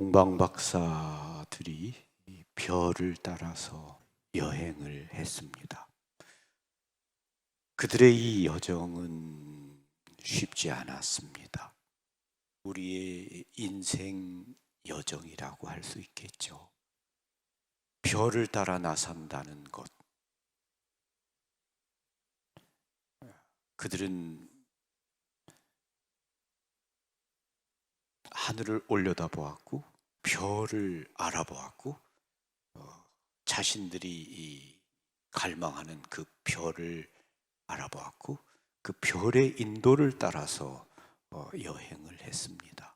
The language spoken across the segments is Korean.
동방 박사들이 이 별을 따라서 여행을 했습니다. 그들의 이 여정은 쉽지 않았습니다. 우리의 인생 여정이라고 할 수 있겠죠. 별을 따라 나선다는 것. 그들은 하늘을 올려다 보았고 별을 알아보았고 어, 자신들이 이 갈망하는 그 별을 알아보았고 그 별의 인도를 따라서 어, 여행을 했습니다.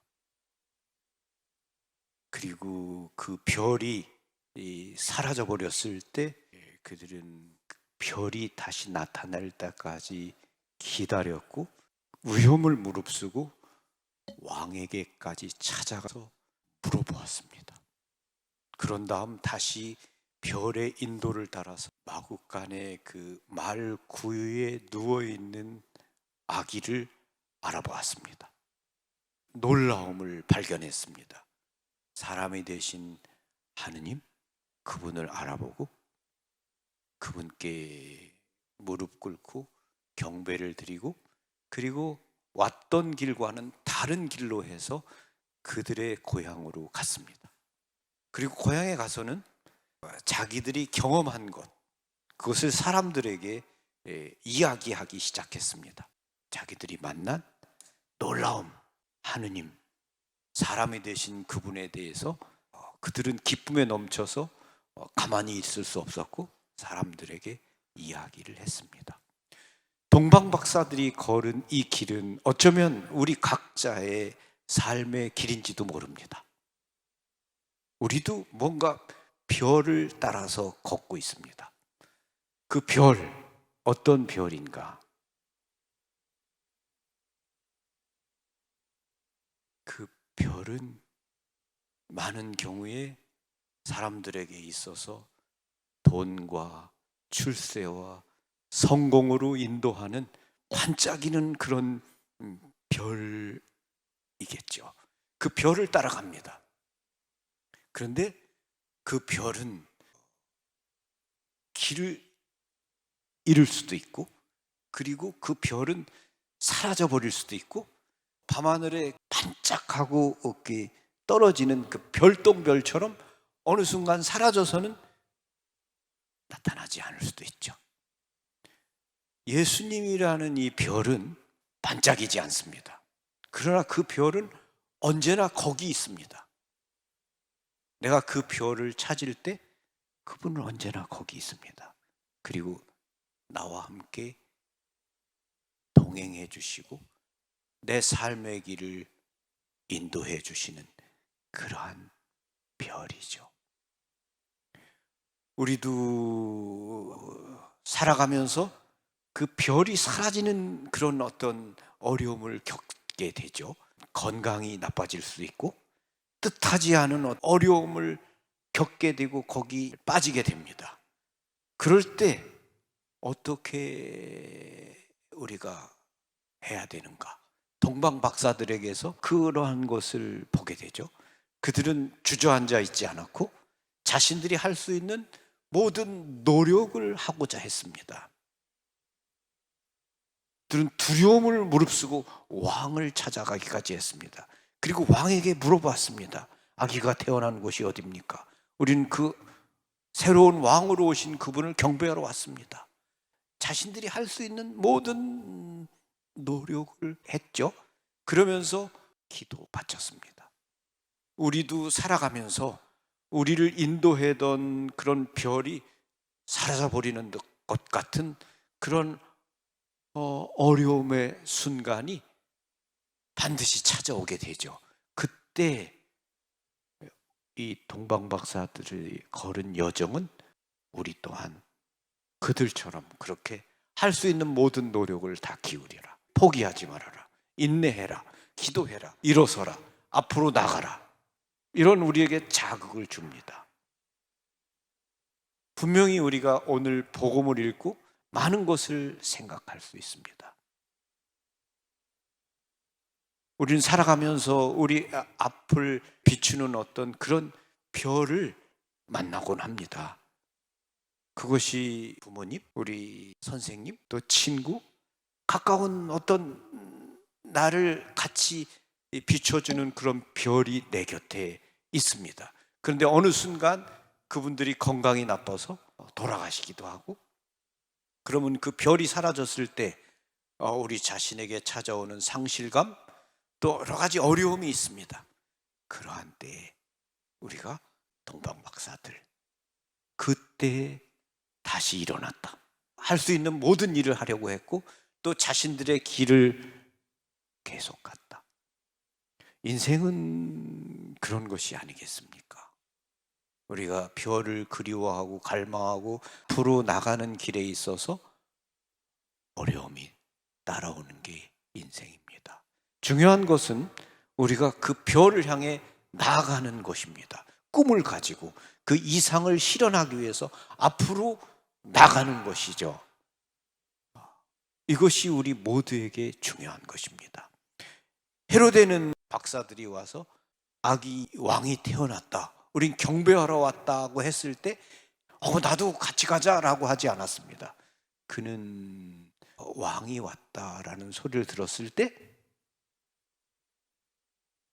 그리고 그 별이 이 사라져 버렸을 때 예, 그들은 그 별이 다시 나타날 때까지 기다렸고 위험을 무릅쓰고 왕에게까지 찾아가서 물어보았습니다. 그런 다음 다시 별의 인도를 따라서 마국간의 그 말 구유에 누워 있는 아기를 알아보았습니다. 놀라움을 발견했습니다. 사람이 되신 하느님 그분을 알아보고 그분께 무릎 꿇고 경배를 드리고 그리고 왔던 길과는 다른 길로 해서 그들의 고향으로 갔습니다. 그리고 고향에 가서는 자기들이 경험한 것, 그것을 사람들에게 예, 이야기하기 시작했습니다. 자기들이 만난 놀라움, 하느님, 사람이 되신 그분에 대해서 어, 그들은 기쁨에 넘쳐서 어, 가만히 있을 수 없었고 사람들에게 이야기를 했습니다. 동방 박사들이 걸은 이 길은 어쩌면 우리 각자의 삶의 길인지도 모릅니다. 우리도 뭔가 별을 따라서 걷고 있습니다. 그 별, 어떤 별인가? 그 별은 많은 경우에 사람들에게 있어서 돈과 출세와 성공으로 인도하는 반짝이는 그런 음, 별 이겠죠. 그 별을 따라갑니다. 그런데 그 별은 길을 잃을 수도 있고, 그리고 그 별은 사라져 버릴 수도 있고, 밤하늘에 반짝하고 이렇게 떨어지는 그 별똥별처럼 어느 순간 사라져서는 나타나지 않을 수도 있죠. 예수님이라는 이 별은 반짝이지 않습니다. 그러나 그 별은 언제나 거기 있습니다. 내가 그 별을 찾을 때 그분은 언제나 거기 있습니다. 그리고 나와 함께 동행해 주시고 내 삶의 길을 인도해 주시는 그러한 별이죠. 우리도 살아가면서 그 별이 사라지는 그런 어떤 어려움을 겪 게 되죠. 건강이 나빠질 수도 있고 뜻하지 않은 어려움을 겪게 되고 거기 빠지게 됩니다. 그럴 때 어떻게 우리가 해야 되는가? 동방 박사들에게서 그러한 것을 보게 되죠. 그들은 주저앉아 있지 않았고 자신들이 할 수 있는 모든 노력을 하고자 했습니다. 들은 두려움을 무릅쓰고 왕을 찾아가기까지 했습니다. 그리고 왕에게 물어봤습니다. 아기가 태어난 곳이 어디입니까? 우리는 그 새로운 왕으로 오신 그분을 경배하러 왔습니다. 자신들이 할 수 있는 모든 노력을 했죠. 그러면서 기도 바쳤습니다. 우리도 살아가면서 우리를 인도하던 그런 별이 사라져 버리는 것 같은 그런 어, 어려움의 순간이 반드시 찾아오게 되죠. 그때 이 동방 박사들이 걸은 여정은 우리 또한 그들처럼 그렇게 할 수 있는 모든 노력을 다 기울여라. 포기하지 말아라. 인내해라. 기도해라. 일어서라. 앞으로 나가라. 이런 우리에게 자극을 줍니다. 분명히 우리가 오늘 복음을 읽고 많은 것을 생각할 수 있습니다. 우리는 살아가면서 우리 아- 앞을 비추는 어떤 그런 별을 만나곤 합니다. 그것이 부모님, 우리 선생님, 또 친구, 가까운 어떤 나를 같이 비춰주는 그런 별이 내 곁에 있습니다. 그런데 어느 순간 그분들이 건강이 나빠서 돌아가시기도 하고, 그러면 그 별이 사라졌을 때 어, 우리 자신에게 찾아오는 상실감, 또 여러 가지 어려움이 있습니다. 그러한 때에 우리가 동방박사들 그때 다시 일어났다. 할 수 있는 모든 일을 하려고 했고 또 자신들의 길을 계속 갔다. 인생은 그런 것이 아니겠습니까? 우리가 별을 그리워하고 갈망하고 부로 나가는 길에 있어서 어려움이 따라오는 게 인생입니다. 중요한 것은 우리가 그 별을 향해 나아가는 것입니다. 꿈을 가지고 그 이상을 실현하기 위해서 앞으로 나가는 것이죠. 이것이 우리 모두에게 중요한 것입니다. 헤로데는 박사들이 와서 아기 왕이 태어났다. 우린 경배하러 왔다고 했을 때, 어, 나도 같이 가자라고 하지 않았습니다. 그는 왕이 왔다라는 소리를 들었을 때,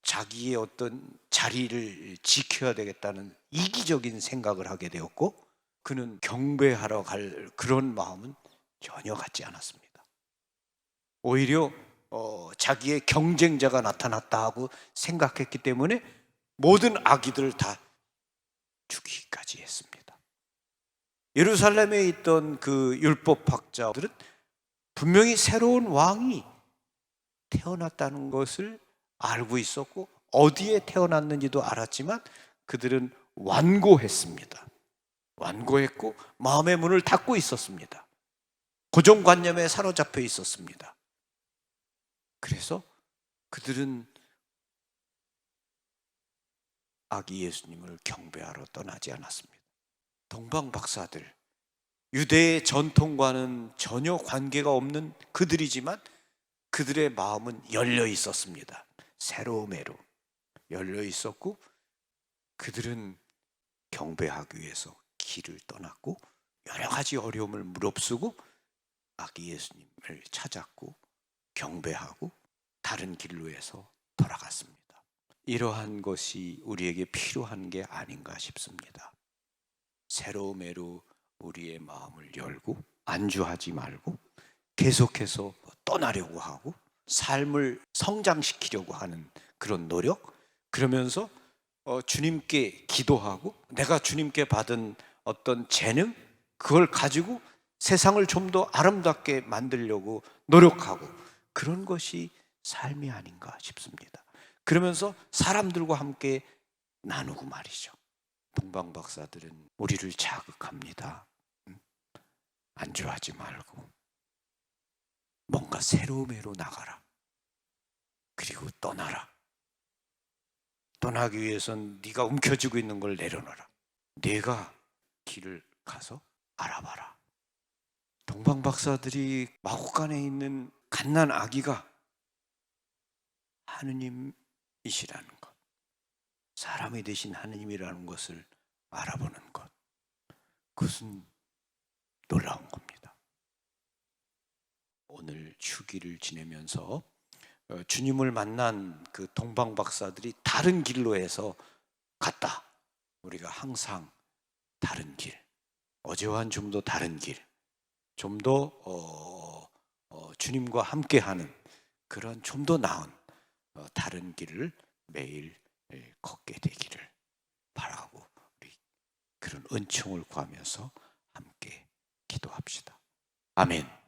자기의 어떤 자리를 지켜야 되겠다는 이기적인 생각을 하게 되었고, 그는 경배하러 갈 그런 마음은 전혀 갖지 않았습니다. 오히려 어, 자기의 경쟁자가 나타났다 하고 생각했기 때문에 모든 아기들을 다 죽이기까지 했습니다. 예루살렘에 있던 그 율법학자들은 분명히 새로운 왕이 태어났다는 것을 알고 있었고 어디에 태어났는지도 알았지만 그들은 완고했습니다. 완고했고 마음의 문을 닫고 있었습니다. 고정관념에 사로잡혀 있었습니다. 그래서 그들은 아기 예수님을 경배하러 떠나지 않았습니다. 동방 박사들, 유대의 전통과는 전혀 관계가 없는 그들이지만 그들의 마음은 열려 있었습니다. 새로움에로 열려 있었고 그들은 경배하기 위해서 길을 떠났고 여러 가지 어려움을 무릅쓰고 아기 예수님을 찾았고 경배하고 다른 길로 해서 돌아갔습니다. 이러한 것이 우리에게 필요한 게 아닌가 싶습니다. 새로움에로 우리의 마음을 열고 안주하지 말고 계속해서 떠나려고 하고 삶을 성장시키려고 하는 그런 노력 그러면서 어, 주님께 기도하고 내가 주님께 받은 어떤 재능 그걸 가지고 세상을 좀 더 아름답게 만들려고 노력하고 그런 것이 삶이 아닌가 싶습니다. 그러면서 사람들과 함께 나누고 말이죠. 동방 박사들은 우리를 자극합니다. 음? 안주하지 말고 뭔가 새로움으로 나가라. 그리고 떠나라. 떠나기 위해선 네가 움켜쥐고 있는 걸 내려놔라. 네가 길을 가서 알아봐라. 동방 박사들이 마곡간에 있는 갓난 아기가 하느님 이시라는 것, 사람이 되신 하느님이라는 것을 알아보는 것, 그것은 놀라운 겁니다. 오늘 주기를 지내면서 어, 주님을 만난 그 동방 박사들이 다른 길로 해서 갔다. 우리가 항상 다른 길, 어제와는 좀 더 다른 길, 좀더 어, 어, 주님과 함께하는 그런 좀 더 나은 어, 다른 길을 매일 예, 걷게 되기를 바라고 우리 그런 은총을 구하면서 함께 기도합시다. 아멘.